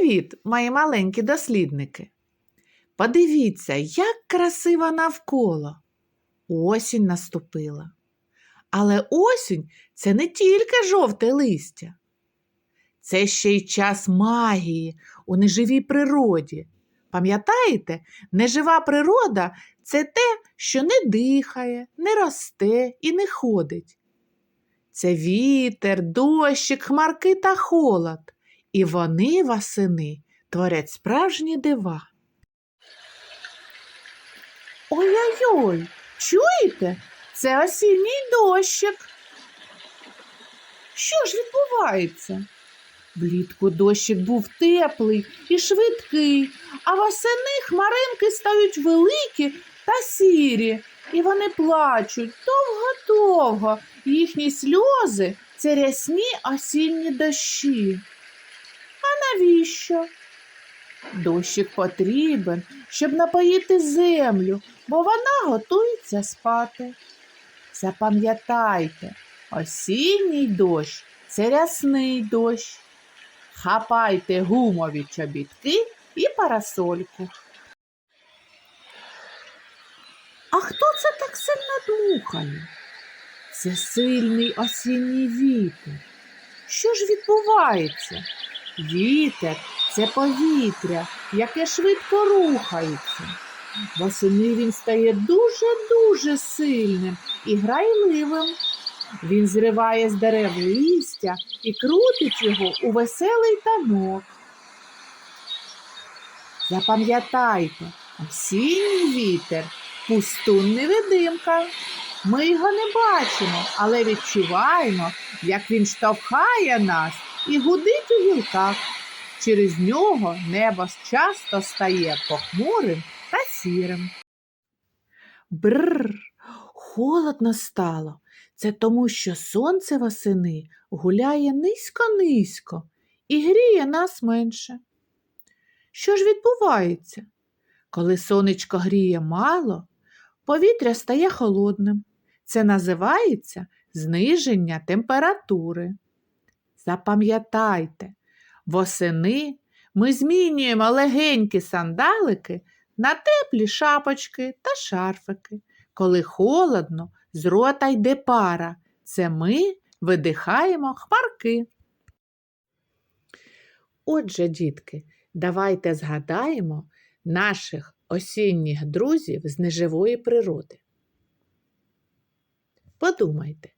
Привіт, мої маленькі дослідники. Подивіться, як красиво навколо. Осінь наступила. Але осінь це не тільки жовте листя. Це ще й час магії у неживій природі. Пам'ятаєте, нежива природа це те, що не дихає, не росте і не ходить. Це вітер, дощик, хмарки та холод. І вони восени творять справжні дива. Ой-ой-ой, чуєте? Це осінній дощик. Що ж відбувається? Влітку дощик був теплий і швидкий, а восени хмаринки стають великі та сірі, і вони плачуть довго-довго. Їхні сльози це рясні осінні дощі. Навіщо? Дощик потрібен, щоб напоїти землю, бо вона готується спати. Запам'ятайте, осінній дощ це рясний дощ. Хапайте гумові чобітки і парасольку. А хто це так сильно дмухає? Це сильний осінній вітер. Що ж відбувається? Вітер це повітря, яке швидко рухається. Восени він стає дуже-дуже сильним і грайливим. Він зриває з дерев листя і крутить його у веселий танок. Запам'ятайте, осінній вітер пустун невидимка. Ми його не бачимо, але відчуваємо, як він штовхає нас і гудить у гілках. Через нього небо часто стає похмурим та сірим. Бррр, холодно стало. Це тому, що сонце восени гуляє низько-низько і гріє нас менше. Що ж відбувається? Коли сонечко гріє мало, повітря стає холодним. Це називається зниження температури. Запам'ятайте, восени ми змінюємо легенькі сандалики на теплі шапочки та шарфики. Коли холодно, з рота йде пара. Це ми видихаємо хмарки. Отже, дітки, давайте згадаємо наших осінніх друзів з неживої природи. Подумайте,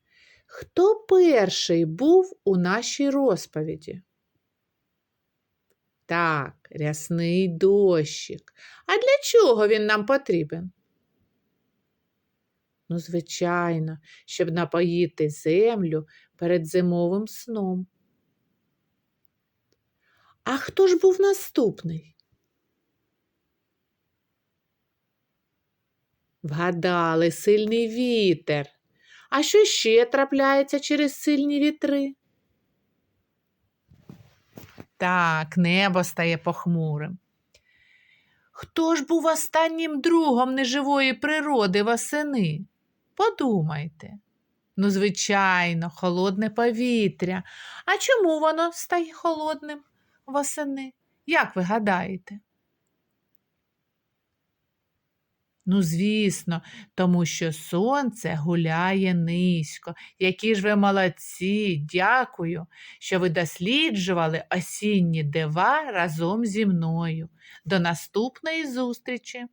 хто перший був у нашій розповіді? Так, рясний дощик. А для чого він нам потрібен? Ну, звичайно, щоб напоїти землю перед зимовим сном. А хто ж був наступний? Вгадали сильний вітер. А що ще трапляється через сильні вітри? Так, небо стає похмурим. Хто ж був останнім другом неживої природи восени? Подумайте. Ну, звичайно, холодне повітря. А чому воно стає холодним восени? Як ви гадаєте? Ну, звісно, тому що сонце гуляє низько. Які ж ви молодці, дякую, що ви досліджували осінні дива разом зі мною. До наступної зустрічі!